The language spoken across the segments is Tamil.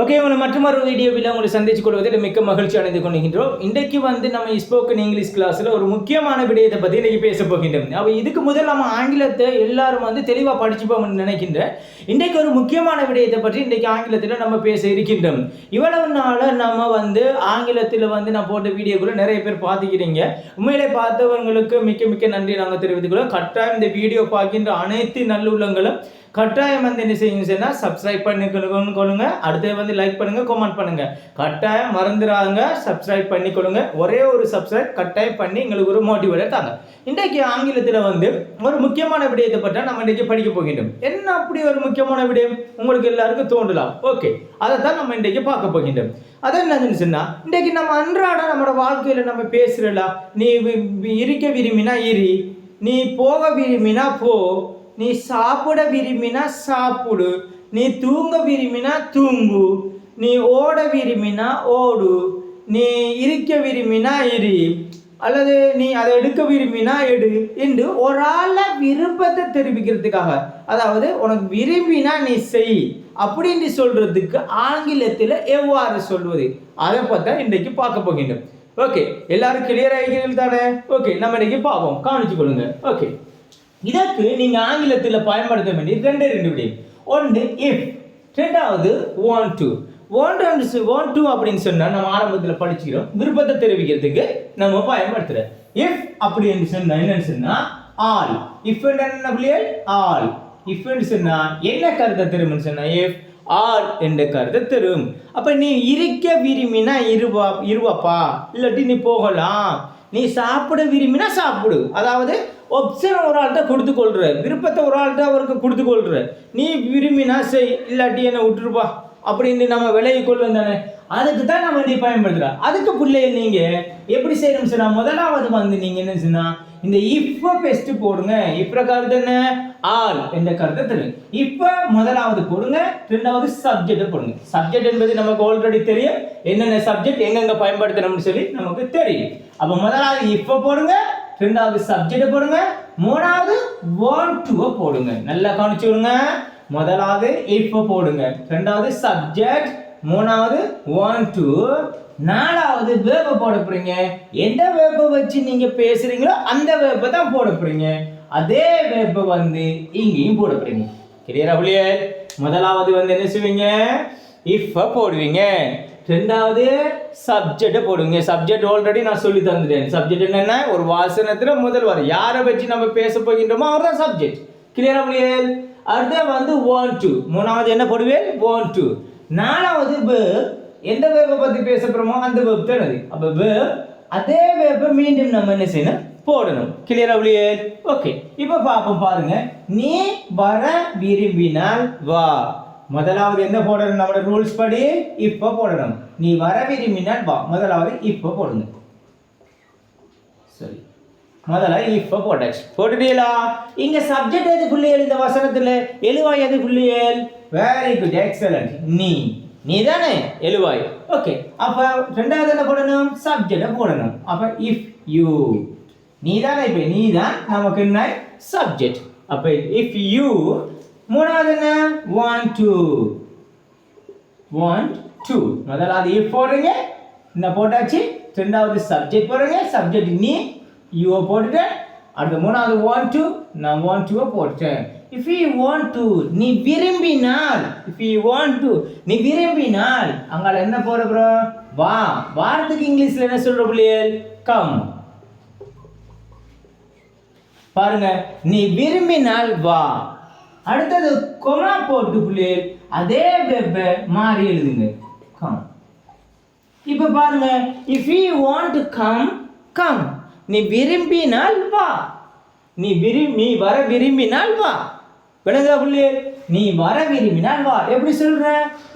ஓகே உங்களை மற்றொரு வீடியோவில் உங்களை சந்திச்சு கொள்வதில் மிக்க மகிழ்ச்சி அடைந்து கொள்கின்றோம். இன்றைக்கு வந்து நம்ம ஸ்போக்கன் இங்கிலீஷ் கிளாஸில் ஒரு முக்கியமான விடயத்தை பற்றி இன்றைக்கி பேச போகின்றோம். அப்போ இதுக்கு முதல் நம்ம ஆங்கிலத்தை எல்லாரும் வந்து தெளிவாக படிச்சுப்போம்னு நினைக்கின்றேன். இன்றைக்கு ஒரு முக்கியமான விடயத்தை பற்றி இன்றைக்கு ஆங்கிலத்தில் நம்ம பேச இருக்கின்றோம். இவ்வளவு நாளாக நம்ம வந்து ஆங்கிலத்தில் வந்து நான் போட்ட வீடியோக்குள்ள நிறைய பேர் பார்த்துக்கிறீங்க. உண்மையிலே பார்த்தவங்களுக்கு மிக்க மிக்க நன்றி நாங்கள் தெரிவித்துக்கிறோம் கட்டாயம் இந்த வீடியோ பார்க்கின்ற அனைத்து நல்லுள்ளங்களும் கட்டாயம் வந்து என்ன செய்யுங்க சொன்னா சப்ஸ்கிரைப் பண்ணிக்கொள்ளுங்க கொள்ளுங்க. அடுத்தது வந்து லைக் பண்ணுங்க கமெண்ட் பண்ணுங்க. கட்டாயம் மறந்துடாதுங்க சப்ஸ்கிரைப் பண்ணிக்கொள்ளுங்க ஒரே ஒரு சப்ஸ்கிரைப் கட்டாயம் பண்ணி எங்களுக்கு ஒரு மோட்டிவேட் தாங்க. இன்றைக்கு ஆங்கிலத்தில் வந்து ஒரு முக்கியமான விடயத்தை பற்றி நம்ம இன்றைக்கு படிக்க போகின்றோம். என்ன அப்படி ஒரு முக்கியமான விடயம்? உங்களுக்கு எல்லாருக்கும் தோன்றலாம். ஓகே அதை தான் நம்ம இன்றைக்கு பார்க்க போகின்றோம். அது என்னதுன்னு சொன்னால் இன்றைக்கு நம்ம அன்றாட நம்மளோட வாழ்க்கையில் நம்ம பேசுறலாம் நீ வி- இருக்க விரும்பினா இரி. நீ போக விரும்பினா போ. நீ சாப்பிட விரும்பினா சாப்பிடு. நீ தூங்க விரும்பினா தூங்கு. நீ ஓட விரும்பினா ஓடு. நீ இருக்க விரும்பினா இரு. அல்லது நீ அதை எடுக்க விரும்பினா எடு என்று ஒரு ஆள விருப்பத்தை தெரிவிக்கிறதுக்காக. அதாவது உனக்கு விரும்பினா நீ செய். அப்படின்னு சொல்றதுக்கு ஆங்கிலத்தில் எவ்வாறு சொல்வது? அதை பார்த்தா இன்றைக்கு பார்க்க போகின்றோம். ஓகே எல்லாரும் கிளியர் ஆகிறீர்கள் தானே ஓகே நம்ம இன்னைக்கு பார்ப்போம். கவனிச்சு கொள்ளுங்க ஓகே இதற்கு நீங்க ஆங்கிலத்தில் பயன்படுத்த வேண்டிய ரெண்டு ரெண்டு விடையும் ஒன்று இஃப் ரெண்டாவது want to want and want to அப்படின்னு சொன்னால் நம்ம ஆரம்பத்தில் படிச்சுக்கிறோம். விருப்பத்தை தெரிவிக்கிறதுக்கு நம்ம பயன்படுத்துறோம். இஃப் அப்படின்னு சொன்னால் என்னன்னு சொன்னால் ஆல் இஃப் என்ன பிள்ளைகள் ஆல் இஃப் சொன்னால் என்ன கருத்தை தெரியும்னு சொன்னால் இஃப் ஆல் என்ற கருத்தை தரும். அப்போ நீ இருக்க விரும்பினா இருவா இருவாப்பா. இல்லாட்டி நீ போகலாம். நீ சாப்பிட விரும்பினா சாப்பிடு. அதாவது ஒப்ஷன் ஒரு ஆள்கிட்ட கொடுத்து கொள்ற விருப்பத்தை ஒரு ஆள்கிட்ட அவருக்கு கொடுத்து கொள்ற நீ விரும்பினா செய் இல்லாட்டி என்ன விட்டுருப்பா அப்படின்னு நம்ம விலகி கொள்வோம் தானே. அதுக்கு தான் நம்ம நீ பயன்படுத்துகிறோம் அதுக்கு பிள்ளைகள் நீங்கள் எப்படி செய்யணும் சொன்னால் முதலாவது வந்து நீங்கள் என்ன சொன்னால் இந்த இப்போ பெஸ்ட் போடுங்க. இப்போ கருத்து என்ன ஆல் என்ற கருத்தை தெரியும் இப்போ முதலாவது போடுங்க ரெண்டாவது சப்ஜெக்ட் போடுங்க. சப்ஜெக்ட் என்பது நமக்கு ஆல்ரெடி தெரியும். என்னென்ன சப்ஜெக்ட் எங்கெங்க பயன்படுத்தணும்னு சொல்லி நமக்கு தெரியும். அப்போ முதலாவது இப்போ போடுங்க ரெண்டாவது சப்ஜெக்ட் போடுங்க. மூணாவது வாண்ட் டு போடுங்க. நல்லா கவனிச்சு விடுங்க. முதலாவது இப்ப போடுங்க. ரெண்டாவது சப்ஜெக்ட் மூணாவது வாண்ட் டு நாலாவது வேப்பை போட போறீங்க. எந்த வேப்ப வச்சு நீங்க பேசுறீங்களோ அந்த வேப்ப தான் போட போறீங்க. அதே வேப்ப வந்து இங்கேயும் போட போறீங்க. கிளியரா புள்ளியர் முதலாவது வந்து என்ன செய்வீங்க? இஃப் போடுவீங்க. ரெண்டாவது சப்ஜெக்டை போடுங்க. சப்ஜெக்ட் ஆல்ரெடி நான் சொல்லி தந்துட்டேன். சப்ஜெக்ட் என்னன்னா ஒரு வாசனத்தில் முதல் வர யாரை வச்சு நம்ம பேச போகின்றோமோ அவர் தான் சப்ஜெக்ட் கிளியரா புரியல் அடுத்த வந்து ஒன் டு மூணாவது என்ன போடுவேன்? வாண்ட் டு நாலாவது வேர்ப் எந்த வேப்பை பற்றி பேச போகிறோமோ அந்த வேர்ப் தான் அது அப்போ வேர்ப் அதே வேப்பை மீண்டும் நம்ம என்ன செய்யணும்? போடணும். கிளியரா புள்ளியே ஓகே இப்போ பார்ப்போம் பாருங்க. நீ வர விரும்பினால் வா. முதலாவது என்ன போடணும்? நம்மளோட ரூல்ஸ் படி இப்போ போடணும். நீ வர விரும்பினால் வா. முதலாவது இப்போ போடுங்க. சரி முதல்ல இப்போ போட்டாச்சு போட்டுட்டீங்களா? இங்க சப்ஜெக்ட் எது புள்ளியல் இந்த வசனத்துல எழுவாய் எது புள்ளியல் வெரி குட் எக்ஸலண்ட் நீ. நீ தானே? எழுவாய். ஓகே அப்ப ரெண்டாவது என்ன போடணும்? சப்ஜெக்டை போடணும். அப்ப இஃப் யூ நீ தானே இப்போ? நீ தான் நமக்கு என்ன? சப்ஜெக்ட் அப்ப இஃப் யூ மூணாவது என்ன? வாண்ட் டு வாண்ட் டு முதலாவது இஃப் போடுறீங்க. இந்த போட்டாச்சு? ரெண்டாவது சப்ஜெக்ட் போடுறீங்க. சப்ஜெக்ட் நீ யூஓ போட்டுட்டேன் அடுத்த மூணாவது ஒன் டு நான் ஒன் டூவை போட்டேன். இஃப் யூ வாண்ட் டு நீ விரும்பினால் இஃப் யூ வாண்ட் டு நீ விரும்பினால் அங்கால என்ன போட ப்ரோ வா. வாரத்துக்கு இங்கிலீஷில் என்ன சொல்கிற பிள்ளைகள் கம் பாருங்க. நீ விரும்பினால் வா. அடுத்தது கொமா போட்டு பிள்ளைகள் அதே வெப்ப மாறி எழுதுங்க. கம் இப்போ பாருங்க. If you want to come come நீ விரும்பினால் வா. நீ விரும்பி நீ வர விரும்பினால் வா. விளங்குதா புள்ளி நீ வர விரும்பினால் வா. எப்படி சொல்ற?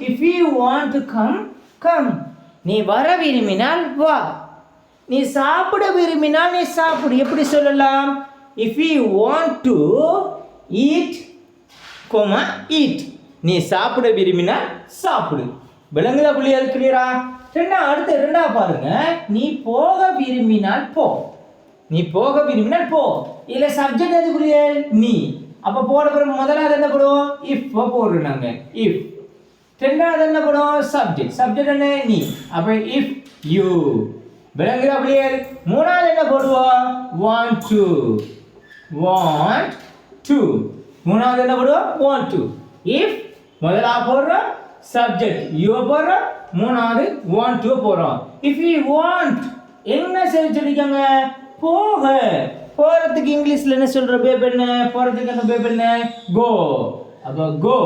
If you want to come come நீ வர விரும்பினால் வா. நீ சாப்பிட விரும்பினால் நீ சாப்பிடு. எப்படி சொல்லலாம்? If you want to eat comma eat நீ சாப்பிட விரும்பினா சாப்பிடு. விளங்குதா புள்ளியால் கிளியரா ரெண்டா அடுத்து ரெண்டா பாருங்க. நீ போக விரும்பினால் போ. நீ போக விரும்பினால் போ. இல்ல சப்ஜெக்ட் எது புள்ளியல் நீ. அப்ப போட போற முதலாவது என்ன போடுவோம் இஃப் போடுறோம் நாங்க. இஃப் ரெண்டாவது என்ன பண்ணுவோம் சப்ஜெக்ட் சப்ஜெக்ட் என்ன? நீ. அப்ப இஃப் யூ விளங்குதா புள்ளியல் மூணாவது என்ன போடுவோம்? வாண்ட் டு வாண்ட் டு மூணாவது என்ன போடுவோம் வாண்ட் டு இஃப் முதலா போடுறோம் சப்ஜெக்ட் யூ போடுறோம் மூணாவது வாண்ட் டு போடுறோம் இஃப் யூ வாண்ட் என்ன செய்ய போக போறதுக்கு இங்கிலீஷ்ல என்ன சொல்ற பே பண்ண போறதுக்கு என்ன பே பண்ண கோ அப்ப கோ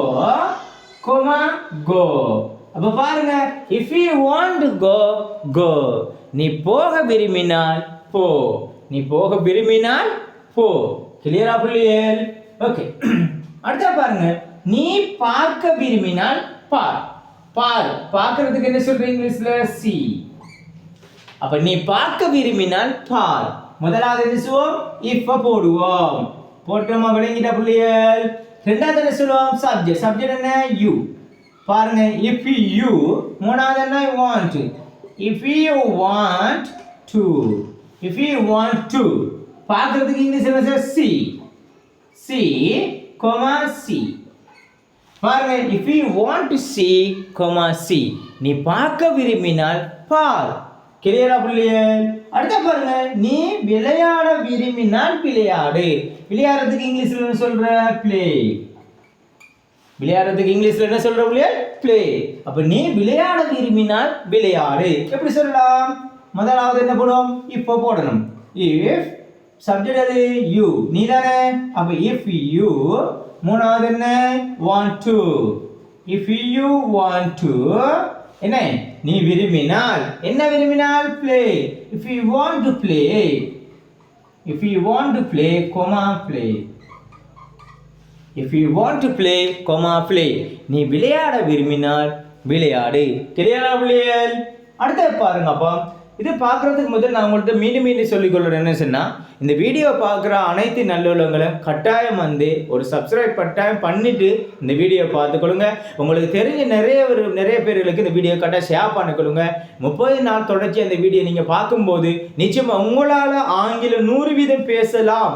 கோமா கோ அப்ப பாருங்க if you want go go நீ போக விரும்பினால் போ நீ போக விரும்பினால் போ கிளியரா புள்ளியல் ஓகே அடுத்த பாருங்க. நீ பார்க்க விரும்பினால் பார். பார். பார்க்கறதுக்கு என்ன சொல்ற இங்கிலீஷ்ல? சி அப்ப நீ பார்க்க விரும்பினால் பார். முதலாவது என்ன சொல்லுவோம் இப்ப போடுவோம். போட்டோமா விளங்கிட்ட புள்ளியல் ரெண்டாவது என்ன சொல்லுவோம் சப்ஜெக்ட் சப்ஜெக்ட் என்ன? யூ பாருங்க. இஃப் யூ மூணாவது என்ன? Want if you want to if you want to பார்க்கறதுக்கு இங்கிலீஷ் என்ன சி சி கொமா சி பாருங்க if you want to see comma see நீ பார்க்க விரும்பினால் பார். கிளியரா புள்ளியே? அடுத்த பாருங்க நீ விளையாட விரும்பினால் விளையாடு. விளையாடுறதுக்கு இங்கிலீஷ்ல என்ன சொல்ற? ப்ளே விளையாடுறதுக்கு இங்கிலீஷ்ல என்ன சொல்ற புள்ளியே? ப்ளே அப்ப நீ விளையாட விரும்பினால் விளையாடு. எப்படி சொல்லலாம்? முதலாவது என்ன போடும்? இப்போ போடணும். இஃப் சப்ஜெக்ட் அது யூ நீ தானே? அப்ப இஃப் யூ மூணாவது என்ன? Want to if you want to என்ன? நீ விரும்பினால். என்ன விரும்பினால்? Play if you want to play if you want to play comma play if you want to play comma play நீ விளையாட விரும்பினால் விளையாடு. தெரியாதா பிள்ளைகள்? அடுத்த பாருங்க இது பார்க்குறதுக்கு முதல் நான் உங்கள்கிட்ட மீண்டும் மீண்டும் சொல்லிக்கொள்கிறேன் என்ன சொன்னால் இந்த வீடியோ பார்க்குற அனைத்து நல்லுள்ளவங்களும் கட்டாயம் வந்து ஒரு சப்ஸ்கிரைப் கட்டாயம் பண்ணிவிட்டு இந்த வீடியோ பார்த்துக்கொள்ளுங்க. உங்களுக்கு தெரிஞ்ச நிறைய ஒரு நிறைய பேர்களுக்கு இந்த வீடியோ கட்டாயம் ஷேர் பண்ணிக்கொள்ளுங்க. முப்பது நாள் தொடர்ச்சி அந்த வீடியோ நீங்கள் பார்க்கும்போது நிச்சயமாக உங்களால் ஆங்கிலம் நூறு வீதம் பேசலாம்.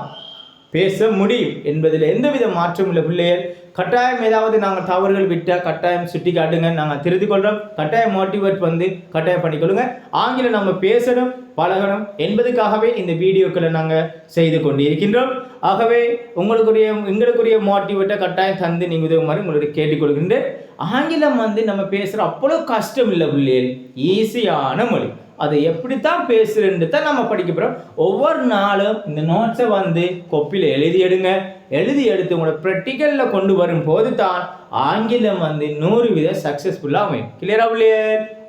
பேச முடியும். என்பதில் எந்தவித மாற்றமும் இல்லை பிள்ளைகள். கட்டாயம் ஏதாவது நாங்கள் தவறுகள் விட்டால் கட்டாயம் சுட்டி காட்டுங்க. நாங்கள் திருத்திக் கொள்கிறோம் கட்டாயம் மோட்டிவேட் வந்து கட்டாயம் பண்ணிக்கொள்ளுங்க ஆங்கிலம் நம்ம பேசணும் பழகணும் என்பதுக்காகவே இந்த வீடியோக்களை நாங்கள் செய்து கொண்டு இருக்கின்றோம் ஆகவே உங்களுக்குரிய எங்களுக்குரிய மோட்டிவேட்டை கட்டாயம் தந்து நீங்கள் உதவுமாறு உங்களுடைய கேட்டுக்கொள்கின்றேன் ஆங்கிலம் வந்து நம்ம பேசுகிற அவ்வளோ கஷ்டம் இல்லை பிள்ளைகள். ஈஸியான மொழி. அதை எப்படித்தான் பேசுறேன்னு தான் நம்ம படிக்க போகிறோம் ஒவ்வொரு நாளும் இந்த நோட்ஸை வந்து கொப்பியில் எழுதி எடுங்க. எழுதி எடுத்து உங்களோட ப்ராக்டிக்கலில் கொண்டு வரும் போது தான் ஆங்கிலம் வந்து நூறு வித சக்ஸஸ்ஃபுல்லாக அமையும். கிளியராக இல்லையே?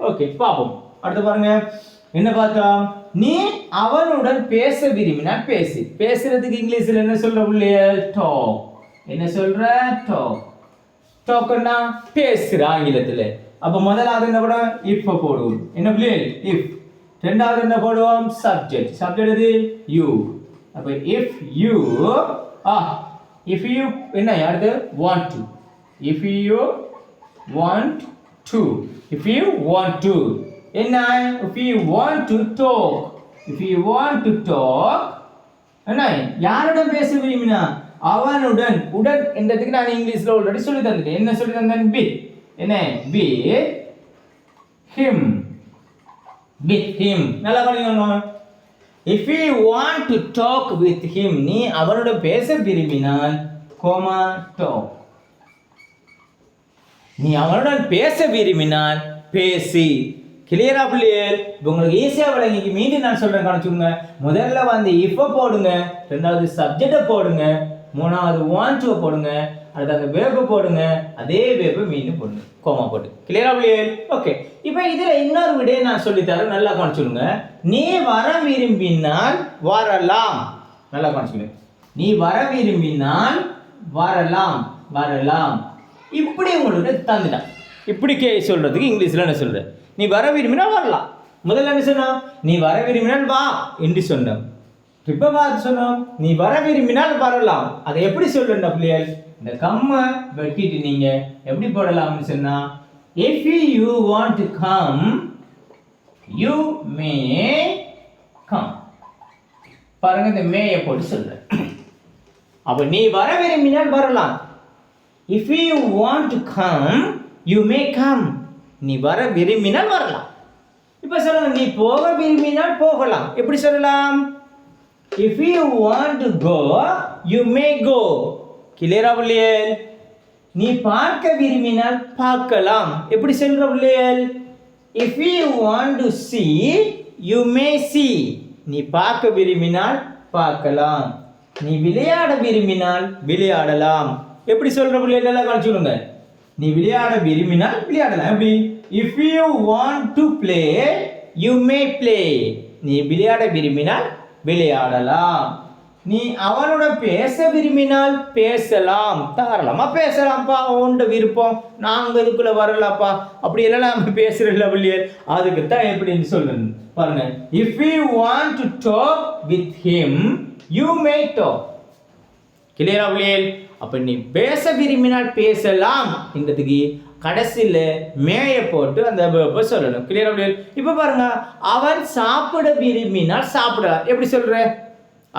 ஓகே பார்ப்போம். அடுத்து பாருங்க. என்ன பார்த்தோம் நீ அவனுடன் பேச விரும்பினால் பேசு. பேசுறதுக்கு இங்கிலீஷில் என்ன சொல்ற பிள்ளைய டாக் என்ன சொல்ற? டாக் டாக்னா பேசுற ஆங்கிலத்தில். அப்போ முதலாவது என்ன படம்? இப்போ போடுவோம். என்ன பிள்ளைகள் இஃப் ரெண்டாவது என்ன போடுவோம்? சப்ஜெக்ட் சப்ஜெக்ட் எது? யூ அப்போ if you ah if you என்ன? அடுத்து want to if you want to if you want to என்ன? If you want to talk if you want to talk என்ன? யாருடன் பேச விரும்பினா அவனுடன். உடன் என்றதுக்கு நான் இங்கிலீஷ்ல ஆல்ரெடி சொல்லி தந்துட்டேன் என்ன சொல்லி தந்தேன்? பி என்ன? பி ஹிம் வித் ஹிம் நல்லா பண்ணிக்கணும் if you want to talk with him நீ அவரோட பேச விரும்பினால் கோமா டாக் நீ அவனுடன் பேச விரும்பினால் பேசி. கிளியரா பிள்ளையர் இப்போ உங்களுக்கு ஈஸியாக விளங்கிக்கு மீண்டும் நான் சொல்கிறேன் கணச்சுங்க முதல்ல வந்து இப்போ போடுங்க ரெண்டாவது சப்ஜெக்டை போடுங்க மூணாவது வாண்ட்டுவை போடுங்க அடுத்து அந்த வேப்பு போடுங்க அதே வேப்பை மீண்டும் போடுங்க. கோமா போட்டு. கிளியரா பிள்ளையர் ஓகே இப்போ இதில் இன்னொரு விடையை நான் சொல்லித்தரேன். நல்லா கவனிச்சுடுங்க. நீ வர விரும்பினால் வரலாம். நல்லா கவனிச்சுங்க நீ வர விரும்பினால் வரலாம். வரலாம். இப்படி உங்களுக்கு தந்துட்டான். இப்படி கே சொல்றதுக்கு இங்கிலீஷில் என்ன சொல்கிறேன் நீ வர விரும்பினால் வரலாம். முதல்ல என்ன சொன்னான்? நீ வர விரும்பினால் வா என்று சொன்னான். இப்போ பார்த்து சொன்னோம் நீ வர விரும்பினால் வரலாம். அதை எப்படி சொல்றேன் பிள்ளைகள் இந்த கம்மை வெட்டிட்டு நீங்க எப்படி போடலாம்னு சொன்னா if you want to come you may come பாருங்க இந்த மேயை போட்டு சொல்றேன். அப்ப நீ வர விரும்பினால் வரலாம். If you want to come you may come நீ வர விரும்பினால் வரலாம். இப்போ சொல்லலாம் நீ போக விரும்பினால் போகலாம். எப்படி சொல்லலாம்? If you want to go you may go கிளியரா பிள்ளையல் நீ பார்க்க விரும்பினால் பார்க்கலாம். எப்படி சொல்ற பிள்ளையல் if you want to see you may see நீ பார்க்க விரும்பினால் பார்க்கலாம். நீ விளையாட விரும்பினால் விளையாடலாம். எப்படி சொல்ற பிள்ளைகள்? எல்லாம் கழிச்சு விடுங்க. நீ விளையாட விரும்பினால் விளையாடலாம். எப்படி? If you want to play you may play நீ விளையாட விரும்பினால் விளையாடலாம். நீ அவனோட பேச விரும்பினால் பேசலாம். தாராளமா பேசலாம்ப்பா. உண்ட விருப்பம். நாங்க இதுக்குள்ள வரலப்பா அப்படி எல்லாம் நம்ம பேசுறல பிள்ளையர் அதுக்கு தான் எப்படின்னு சொல்லுங்க பாருங்க. If you want to talk with him you may talk கிளியரா பிள்ளையல்? அப்போ நீ பேச விரும்பினால் பேசலாம். என்றதுக்கு கடைசியில் மேய போட்டு அந்த verb-அ சொல்லணும். கிளியர் பிள்ளையல் இப்போ பாருங்க அவன் சாப்பிட விரும்பினால் சாப்பிடலாம். எப்படி சொல்ற?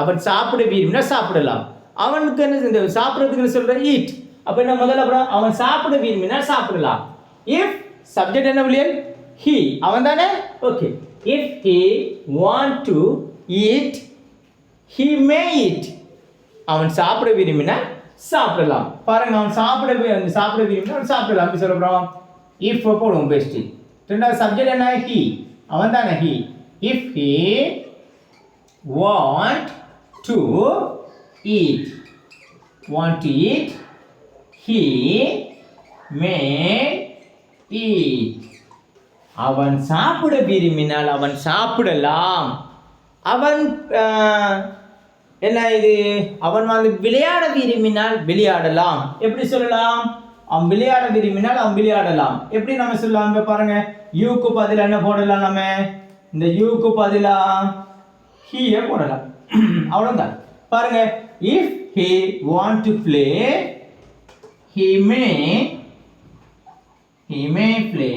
அவன் சாப்பிட விரும்பினால் சாப்பிடலாம். அவனுக்கு என்ன இந்த சாப்பிட்றதுக்கு என்ன சொல்ற? ஈட் அப்போ என்ன முதல்ல அப்புறம் அவன் சாப்பிட விரும்பினால் சாப்பிடலாம். இஃப் சப்ஜெக்ட் என்ன பிள்ளையல் ஹி அவன் தானே? Okay if he want to eat he may eat அவன் சாப்பிட விரும்பினா சாப்பிடலாம். பாருங்க அவன் சாப்பிட வந்து சாப்பிட விரும்பினா அவன் சாப்பிடலாம். அப்படி சொல்லப்படுறோம் இஃப் போடுவோம் பெஸ்ட் ரெண்டாவது சப்ஜெக்ட் என்ன? ஹி அவன் தானே? He if he want to eat want to eat he may eat அவன் சாப்பிட விரும்பினால் அவன் சாப்பிடலாம். அவன் என்ன இது? அவன் வந்து விளையாட விரும்பினால் விளையாடலாம். எப்படி சொல்லலாம்? அவன் விளையாட விரும்பினால் அவன் விளையாடலாம். எப்படி நம்ம சொல்லலாம்? இங்க பாருங்க. யூக்கு பதிலாக என்ன போடலாம் நம்ம? இந்த யூக்கு பதிலா ஹீய போடலாம். அவ்வளவுதான். பாருங்க. If he want to play he may he may play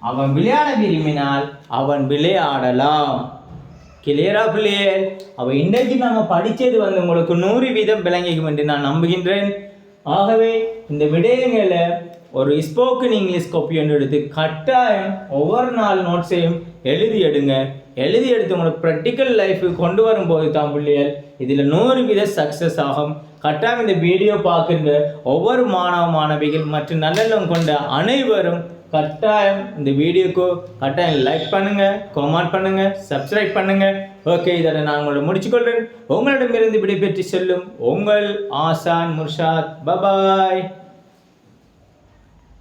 அவன் விளையாட விரும்பினால் அவன் விளையாடலாம். கிளியரா பிள்ளையர் அவ இன்றைக்கு நாங்கள் படித்தது வந்து உங்களுக்கு நூறு வீதம் விளங்கிக்கும் என்று நான் நம்புகின்றேன். ஆகவே இந்த விடயங்களை ஒரு ஸ்போக்கன் இங்கிலீஷ் காப்பி ஒன்று எடுத்து கட்டாயம் ஒவ்வொரு நாள் நோட்ஸையும் எழுதி எடுங்க. எழுதி எடுத்து உங்களுக்கு ப்ராக்டிக்கல் லைஃபுக்கு கொண்டு வரும்போது தான் பிள்ளைகள் இதில் நூறு வீத சக்ஸஸ் ஆகும். கட்டாயம் இந்த வீடியோ பார்க்குற ஒவ்வொரு மாணவ மாணவிகள் மற்றும் நல்லெண்ணம் கொண்ட அனைவரும் கட்டாயம் இந்த வீடியோக்கு கட்டாயம் லைக் பண்ணுங்க கமெண்ட் பண்ணுங்க சப்ஸ்கிரைப் பண்ணுங்க. ஓகே இதை நான் உங்களை முடிச்சுக்கொள்றேன். உங்களிடமிருந்து விடைபெற்று செல்லும் உங்கள் ஆசான் முர்ஷாத். பபாய்